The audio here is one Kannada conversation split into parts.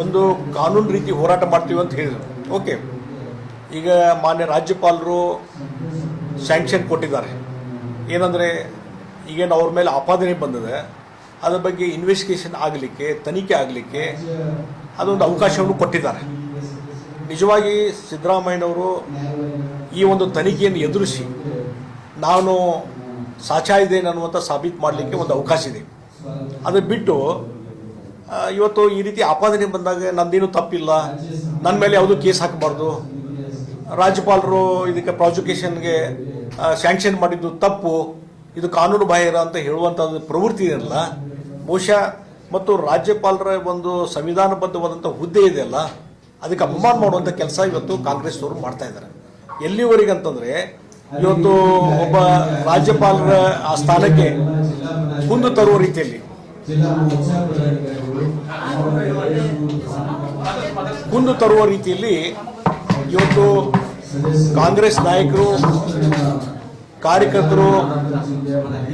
ಒಂದು ಕಾನೂನು ರೀತಿ ಹೋರಾಟ ಮಾಡ್ತೀವಿ ಅಂತ ಹೇಳಿದರು. ಓಕೆ ಈಗ ಮಾನ್ಯ ರಾಜ್ಯಪಾಲರು ಸ್ಯಾಂಕ್ಷನ್ ಕೊಟ್ಟಿದ್ದಾರೆ. ಏನಂದರೆ, ಈಗೇನು ಅವ್ರ ಮೇಲೆ ಆಪಾದನೆ ಬಂದಿದೆ. ಅದ್ರ ಬಗ್ಗೆ ಇನ್ವೆಸ್ಟಿಗೇಷನ್ ಆಗಲಿಕ್ಕೆ, ತನಿಖೆ ಆಗಲಿಕ್ಕೆ ಅದೊಂದು ಅವಕಾಶವನ್ನು ಕೊಟ್ಟಿದ್ದಾರೆ. ನಿಜವಾಗಿ ಸಿದ್ದರಾಮಯ್ಯನವರು ಈ ಒಂದು ತನಿಖೆಯನ್ನು ಎದುರಿಸಿ ನಾನು ಸಾಚಾ ಇದ್ದೇನೆ ಅನ್ನುವಂಥ ಸಾಬೀತು ಮಾಡಲಿಕ್ಕೆ ಒಂದು ಅವಕಾಶ ಇದೆ. ಅದನ್ನು ಬಿಟ್ಟು ಇವತ್ತು ಈ ರೀತಿ ಆಪಾದನೆ ಬಂದಾಗ ನಂದೇನು ತಪ್ಪಿಲ್ಲ. ನನ್ನ ಮೇಲೆ ಯಾವುದೂ ಕೇಸ್ ಹಾಕಬಾರ್ದು. ರಾಜ್ಯಪಾಲರು ಇದಕ್ಕೆ ಪ್ರಾಸಿಕ್ಯೂಷನ್ಗೆ ಸ್ಯಾಂಕ್ಷನ್ ಮಾಡಿದ್ದು ತಪ್ಪು. ಇದು ಕಾನೂನು ಬಾಹಿರ ಅಂತ ಹೇಳುವಂಥದ್ದು ಪ್ರವೃತ್ತಿ ಇದೆಯಲ್ಲ. ಬಹುಶಃ ಮತ್ತು ರಾಜ್ಯಪಾಲರ ಒಂದು ಸಂವಿಧಾನಬದ್ಧವಾದಂಥ ಹುದ್ದೆ ಇದೆಯಲ್ಲ ಅದಕ್ಕೆ ಅಪಮಾನ ಮಾಡುವಂಥ ಕೆಲಸ ಇವತ್ತು ಕಾಂಗ್ರೆಸ್ನವರು ಮಾಡ್ತಾ ಇದ್ದಾರೆ. ಎಲ್ಲಿವರೆಗೆ ಅಂತಂದ್ರೆ ಇವತ್ತು ಒಬ್ಬ ರಾಜ್ಯಪಾಲರ ಆ ಸ್ಥಾನಕ್ಕೆ ಮುಂದೆ ತರುವ ರೀತಿಯಲ್ಲಿ. ಕುಂದು ತರುವ ರೀತಿಯಲ್ಲಿ ಇವತ್ತು ಕಾಂಗ್ರೆಸ್ ನಾಯಕರು, ಕಾರ್ಯಕರ್ತರು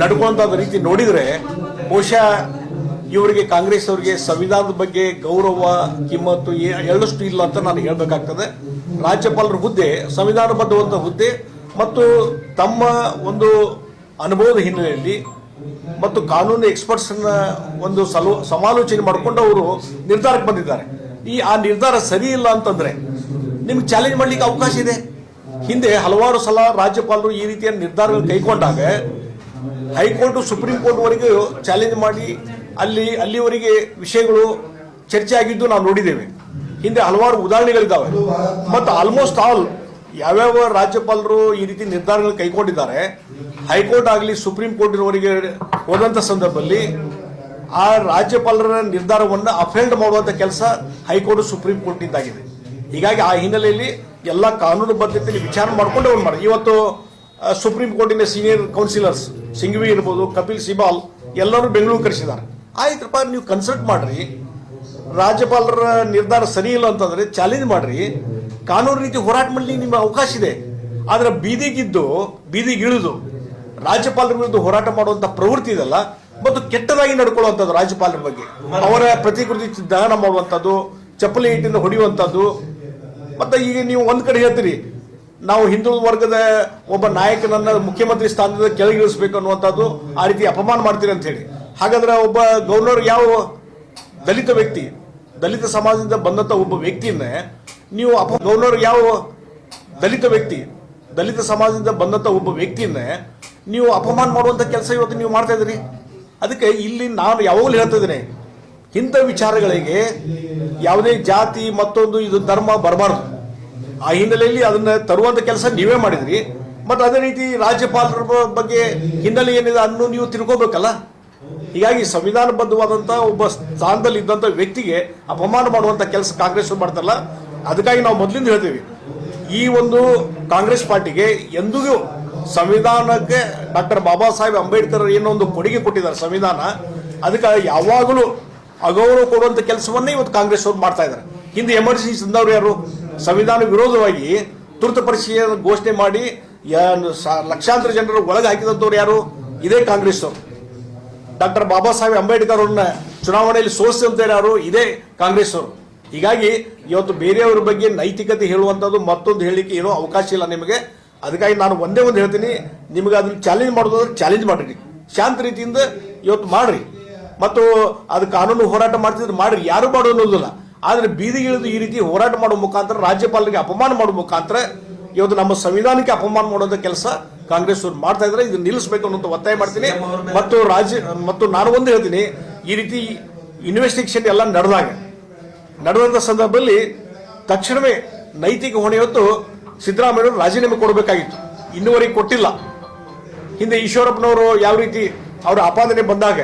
ನಡ್ಕೊಂತ ರೀತಿ ನೋಡಿದ್ರೆ ಬಹುಶಃ ಇವರಿಗೆ ಕಾಂಗ್ರೆಸ್ ಅವರಿಗೆ ಸಂವಿಧಾನದ ಬಗ್ಗೆ ಗೌರವ, ಕಿಮ್ಮತ್ತು ಎಳ್ಳಷ್ಟು ಇಲ್ಲ ಅಂತ ನಾನು ಹೇಳಬೇಕಾಗ್ತದೆ. ರಾಜ್ಯಪಾಲರ ಹುದ್ದೆ, ಸಂವಿಧಾನಬದ್ಧವಂತ ಹುದ್ದೆ ಮತ್ತು ತಮ್ಮ ಒಂದು ಅನುಭವದ ಹಿನ್ನೆಲೆಯಲ್ಲಿ ಮತ್ತು ಕಾನೂನು ಎಕ್ಸ್ಪರ್ಟ್ಸ್ ಒಂದು ಸಲು ಸಮಾಲೋಚನೆ ಮಾಡಿಕೊಂಡು ಅವರು ನಿರ್ಧಾರಕ್ಕೆ ಬಂದಿದ್ದಾರೆ. ಈ ಆ ನಿರ್ಧಾರ ಸರಿ ಇಲ್ಲ ಅಂತಂದ್ರೆ ನಿಮ್ಗೆ ಚಾಲೆಂಜ್ ಮಾಡ್ಲಿಕ್ಕೆ ಅವಕಾಶ ಇದೆ. ಹಿಂದೆ ಹಲವಾರು ಸಲ ರಾಜ್ಯಪಾಲರು ಈ ರೀತಿಯ ನಿರ್ಧಾರಗಳು ಕೈಗೊಂಡಾಗ ಹೈಕೋರ್ಟ್, ಸುಪ್ರೀಂ ಕೋರ್ಟ್ ವರೆಗೂ ಚಾಲೆಂಜ್ ಮಾಡಿ ಅಲ್ಲಿ, ಅಲ್ಲಿವರೆಗೆ ವಿಷಯಗಳು ಚರ್ಚೆ ಆಗಿದ್ದು ನಾವು ನೋಡಿದ್ದೇವೆ. ಹಿಂದೆ ಹಲವಾರು ಉದಾಹರಣೆಗಳಿದ್ದಾವೆ. ಮತ್ತು ಆಲ್ಮೋಸ್ಟ್ ಆಲ್ ಯಾವ್ಯಾವ ರಾಜ್ಯಪಾಲರು ಈ ರೀತಿ ನಿರ್ಧಾರಗಳು ಕೈಗೊಂಡಿದ್ದಾರೆ, ಹೈಕೋರ್ಟ್ ಆಗಲಿ, ಸುಪ್ರೀಂ ಕೋರ್ಟಿನವರೆಗೆ ಹೋದಂಥ ಸಂದರ್ಭದಲ್ಲಿ ಆ ರಾಜ್ಯಪಾಲರ ನಿರ್ಧಾರವನ್ನು ಅಫೆಂಡ್ ಮಾಡುವಂಥ ಕೆಲಸ ಹೈಕೋರ್ಟ್, ಸುಪ್ರೀಂ ಕೋರ್ಟ್ನಿಂದಾಗಿದೆ. ಹೀಗಾಗಿ ಆ ಹಿನ್ನೆಲೆಯಲ್ಲಿ ಎಲ್ಲ ಕಾನೂನು ಬದ್ಧತೆಯಲ್ಲಿ ವಿಚಾರ ಮಾಡಿಕೊಂಡು ಅವ್ರು ಮಾಡಿ ಇವತ್ತು ಸುಪ್ರೀಂ ಕೋರ್ಟಿನ ಸೀನಿಯರ್ ಕೌನ್ಸಿಲರ್ಸ್ ಸಿಂಘವಿ ಇರ್ಬೋದು ಕಪಿಲ್ ಸಿಬಾಲ್ ಎಲ್ಲರೂ ಬೆಂಗಳೂರು ಕರೆಸಿದ್ದಾರೆ. ಆಯ್ತಪ್ಪ ನೀವು ಕನ್ಸಲ್ಟ್ ಮಾಡ್ರಿ. ರಾಜ್ಯಪಾಲರ ನಿರ್ಧಾರ ಸರಿ ಇಲ್ಲ ಅಂತಂದ್ರೆ ಚಾಲೆಂಜ್ ಮಾಡ್ರಿ. ಕಾನೂನು ರೀತಿ ಹೋರಾಟ ಮಾಡಲಿಕ್ಕೆ ನಿಮ್ಮ ಅವಕಾಶ ಇದೆ. ಆದ್ರೆ ಬೀದಿಗಿದ್ದು ಬೀದಿಗಿಳಿದು ರಾಜ್ಯಪಾಲರ ವಿರುದ್ಧ ಹೋರಾಟ ಮಾಡುವಂತ ಪ್ರವೃತ್ತಿ ಇದೆಲ್ಲ. ಮತ್ತು ಕೆಟ್ಟದಾಗಿ ನಡ್ಕೊಳ್ಳುವಂಥದ್ದು ರಾಜ್ಯಪಾಲರ ಬಗ್ಗೆ. ಅವರ ಪ್ರತಿಕೃತಿ ದಹನ ಮಾಡುವಂಥದ್ದು ಚಪ್ಪಲಿ ಇಟ್ಟಿಂದ ಹೊಡೆಯುವಂಥದ್ದು. ಮತ್ತೆ ಈಗ ನೀವು ಒಂದು ಕಡೆ ಹೇಳ್ತೀರಿ ನಾವು ಹಿಂದುಳಿದ ವರ್ಗದ ಒಬ್ಬ ನಾಯಕನನ್ನ ಮುಖ್ಯಮಂತ್ರಿ ಸ್ಥಾನದಿಂದ ಕೆಳಗಿಳಿಸಬೇಕು ಅನ್ನುವಂಥದ್ದು ಆ ರೀತಿ ಅಪಮಾನ ಮಾಡ್ತೀರಿ ಅಂತ ಹೇಳಿ. ಹಾಗಾದ್ರೆ ಒಬ್ಬ ಗವರ್ನರ್ ಯಾವ ದಲಿತ ವ್ಯಕ್ತಿ, ದಲಿತ ಸಮಾಜದಿಂದ ಬಂದಂಥ ಒಬ್ಬ ವ್ಯಕ್ತಿಯನ್ನೇ ನೀವು ಅಪ ಗವರ್ನರ್ ಯಾವ ದಲಿತ ವ್ಯಕ್ತಿ, ದಲಿತ ಸಮಾಜದಿಂದ ಬಂದಂಥ ಒಬ್ಬ ವ್ಯಕ್ತಿಯನ್ನೇ ನೀವು ಅಪಮಾನ ಮಾಡುವಂಥ ಕೆಲಸ ಇವತ್ತು ನೀವು ಮಾಡ್ತಾ ಇದ್ರಿ ಅದಕ್ಕೆ ಇಲ್ಲಿ ನಾನು ಯಾವಾಗಲೂ ಹೇಳ್ತಾ ಇದ್ದೀನಿ, ಇಂಥ ವಿಚಾರಗಳಿಗೆ ಯಾವುದೇ ಜಾತಿ ಮತ್ತೊಂದು ಇದು ಧರ್ಮ ಬರಬಾರ್ದು. ಆ ಹಿನ್ನೆಲೆಯಲ್ಲಿ ಅದನ್ನ ತರುವಂತ ಕೆಲಸ ನೀವೇ ಮಾಡಿದ್ರಿ. ಮತ್ತೆ ಅದೇ ರೀತಿ ರಾಜ್ಯಪಾಲರ ಬಗ್ಗೆ ಹಿನ್ನೆಲೆ ಏನಿದೆ ಅನ್ನು ನೀವು ತಿಳ್ಕೊಬೇಕಲ್ಲ? ಹೀಗಾಗಿ ಸಂವಿಧಾನಬದ್ಧವಾದಂಥ ಒಬ್ಬ ಸ್ಥಾನದಲ್ಲಿ ಇದ್ದಂತ ವ್ಯಕ್ತಿಗೆ ಅಪಮಾನ ಮಾಡುವಂತ ಕೆಲಸ ಕಾಂಗ್ರೆಸ್ ಮಾಡ್ತಾರಲ್ಲ, ಅದಕ್ಕಾಗಿ ನಾವು ಮೊದಲಿಂದ ಹೇಳ್ತೀವಿ. ಈ ಒಂದು ಕಾಂಗ್ರೆಸ್ ಪಾರ್ಟಿಗೆ ಎಂದಿಗೂ ಸಂವಿಧಾನಕ್ಕೆ ಡಾಕ್ಟರ್ ಬಾಬಾ ಸಾಹೇಬ್ ಅಂಬೇಡ್ಕರ್ ಏನೋ ಒಂದು ಕೊಡುಗೆ ಕೊಟ್ಟಿದ್ದಾರೆ ಸಂವಿಧಾನ. ಅದಕ್ಕೆ ಯಾವಾಗಲೂ ಅಗೌರವ ಕೊಡುವಂತ ಕೆಲಸವನ್ನೇ ಇವತ್ತು ಕಾಂಗ್ರೆಸ್ ಅವ್ರು ಮಾಡ್ತಾ ಇದ್ದಾರೆ. ಹಿಂದೆ ಎಮರ್ಜೆನ್ಸಿ ತಂದವರು ಯಾರು? ಸಂವಿಧಾನ ವಿರೋಧವಾಗಿ ತುರ್ತು ಪರಿಸ್ಥಿತಿಯ ಘೋಷಣೆ ಮಾಡಿ ಲಕ್ಷಾಂತರ ಜನರು ಒಳಗೆ ಹಾಕಿದಂಥವ್ರು ಯಾರು? ಇದೇ ಕಾಂಗ್ರೆಸ್. ಅವರು ಡಾಕ್ಟರ್ ಬಾಬಾ ಸಾಹೇಬ್ ಅಂಬೇಡ್ಕರ್ ಅವ್ರನ್ನ ಚುನಾವಣೆಯಲ್ಲಿ ಸೋಸಿದಂತ ಯಾರು? ಇದೇ ಕಾಂಗ್ರೆಸ್ ಅವರು. ಹೀಗಾಗಿ ಇವತ್ತು ಬೇರೆಯವರ ಬಗ್ಗೆ ನೈತಿಕತೆ ಹೇಳುವಂಥದ್ದು ಮತ್ತೊಂದು ಹೇಳಿಕೆ ಏನೋ ಅವಕಾಶ ಇಲ್ಲ ನಿಮಗೆ. ಅದಕ್ಕಾಗಿ ನಾನು ಒಂದೇ ಒಂದು ಹೇಳ್ತೀನಿ, ನಿಮಗೆ ಅದನ್ನು ಚಾಲೆಂಜ್ ಮಾಡೋದಾದ್ರೆ ಚಾಲೆಂಜ್ ಮಾಡ್ರಿ. ಶಾಂತ ರೀತಿಯಿಂದ ಇವತ್ತು ಮಾಡ್ರಿ. ಮತ್ತು ಅದು ಕಾನೂನು ಹೋರಾಟ ಮಾಡ್ತಿದ್ರೆ ಮಾಡ್ರಿ. ಯಾರು ಮಾಡೋ ಅನ್ನೋದಿಲ್ಲ. ಆದ್ರೆ ಬೀದಿಗಿಳಿದು ಈ ರೀತಿ ಹೋರಾಟ ಮಾಡುವ ಮುಖಾಂತರ ರಾಜ್ಯಪಾಲರಿಗೆ ಅಪಮಾನ ಮಾಡುವ ಮುಖಾಂತರ ಇವತ್ತು ನಮ್ಮ ಸಂವಿಧಾನಕ್ಕೆ ಅಪಮಾನ ಮಾಡೋದ ಕೆಲಸ ಕಾಂಗ್ರೆಸ್ ಅವ್ರು ಮಾಡ್ತಾ ಇದ್ರೆ ಇದು ನಿಲ್ಲಿಸಬೇಕು ಅನ್ನೋದು ಒತ್ತಾಯ ಮಾಡ್ತೀನಿ. ಮತ್ತು ರಾಜ್ಯ ಮತ್ತು ನಾನು ಒಂದು ಹೇಳ್ತೀನಿ ಈ ರೀತಿ ಇನ್ವೆಸ್ಟಿಗೇಷನ್ ಎಲ್ಲ ನಡೆದಾಗ ನಡೆದಂತ ಸಂದರ್ಭದಲ್ಲಿ ತಕ್ಷಣವೇ ನೈತಿಕ ಹೊಣೆ ಹೊತ್ತು ಸಿದ್ದರಾಮಯ್ಯ ರಾಜೀನಾಮೆ ಕೊಡಬೇಕಾಗಿತ್ತು. ಇನ್ನುವರೆಗೆ ಕೊಟ್ಟಿಲ್ಲ. ಹಿಂದೆ ಈಶ್ವರಪ್ಪನವರು ಯಾವ ರೀತಿ ಅವರ ಆಪಾದನೆ ಬಂದಾಗ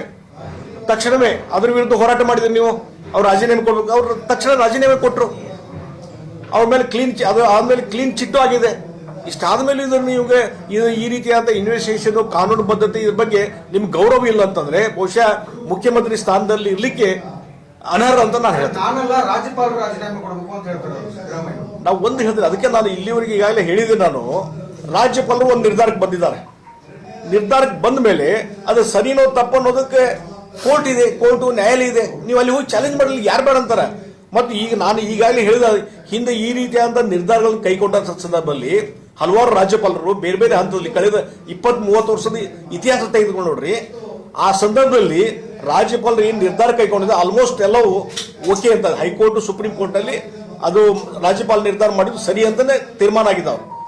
ತಕ್ಷಣವೇ ಅದರ ವಿರುದ್ಧ ಹೋರಾಟ ಮಾಡಿದ್ರಿ ನೀವು? ಅವ್ರು ರಾಜೀನಾಮೆ ಕೊಡ್ಬೇಕು. ಅವ್ರು ತಕ್ಷಣ ರಾಜೀನಾಮೆ ಕೊಟ್ಟರು ಅವ್ರ ಮೇಲೆ ಕ್ಲೀನ್ ಅದು ಆದ್ಮೇಲೆ ಕ್ಲೀನ್ ಚಿಟ್ಟು ಆಗಿದೆ. ಇಷ್ಟಾದ್ಮೇಲೆ ಇದು ನಿಮಗೆ ಇದು ಈ ರೀತಿಯಾದ ಇನ್ವೆಸ್ಟಿಗೇಷನ್ ಕಾನೂನು ಬದ್ಧತೆ ಇದ್ರ ಬಗ್ಗೆ ನಿಮ್ಗೆ ಗೌರವ ಇಲ್ಲ ಅಂತಂದ್ರೆ ಬಹುಶಃ ಮುಖ್ಯಮಂತ್ರಿ ಸ್ಥಾನದಲ್ಲಿ ಇರಲಿಕ್ಕೆ ಅನರ್ಹ ಅಂತ ನಾನು ಹೇಳ್ತೇನೆ. ನಾವು ಒಂದು ಹೇಳಿದ್ರೆ ಅದಕ್ಕೆ ನಾನು ಇಲ್ಲಿವರೆಗೆ ಈಗಾಗಲೇ ಹೇಳಿದೆ ನಾನು. ರಾಜ್ಯಪಾಲರು ಒಂದು ನಿರ್ಧಾರಕ್ಕೆ ಬಂದಿದ್ದಾರೆ. ನಿರ್ಧಾರಕ್ಕೆ ಬಂದ ಮೇಲೆ ಅದು ಸರಿನೋ ತಪ್ಪು ಅನ್ನೋದಕ್ಕೆ ಕೋರ್ಟ್ ಇದೆ, ಕೋರ್ಟು, ನ್ಯಾಯಾಲಯ ಇದೆ. ನೀವು ಅಲ್ಲಿ ಹೋಗಿ ಚಾಲೆಂಜ್ ಮಾಡಲಿ ಯಾರು ಬೇಡ ಅಂತಾರೆ? ಮತ್ತು ಈಗ ನಾನು ಈಗಾಗಲೇ ಹೇಳಿದ ಹಿಂದೆ ಈ ರೀತಿಯಾದ ನಿರ್ಧಾರಗಳನ್ನು ಕೈಗೊಂಡ ಸಂದರ್ಭದಲ್ಲಿ ಹಲವಾರು ರಾಜ್ಯಪಾಲರು ಬೇರೆ ಬೇರೆ ಹಂತದಲ್ಲಿ ಕಳೆದ ಇಪ್ಪತ್ತ್ ಮೂವತ್ತು ವರ್ಷದ ಇತಿಹಾಸ ತೆಗೆದುಕೊಂಡು ನೋಡ್ರಿ, ಆ ಸಂದರ್ಭದಲ್ಲಿ ರಾಜ್ಯಪಾಲರು ಏನು ನಿರ್ಧಾರ ಕೈಗೊಂಡಿದೆ ಆಲ್ಮೋಸ್ಟ್ ಎಲ್ಲವೂ ಓಕೆ ಅಂತ ಹೈಕೋರ್ಟ್, ಸುಪ್ರೀಂ ಕೋರ್ಟ್ ಅಲ್ಲಿ ಅದು ರಾಜ್ಯಪಾಲ ನಿರ್ಧಾರ ಮಾಡಿದ್ದು ಸರಿ ಅಂತಲೇ ತೀರ್ಮಾನ ಆಗಿದ್ದಾವೆ.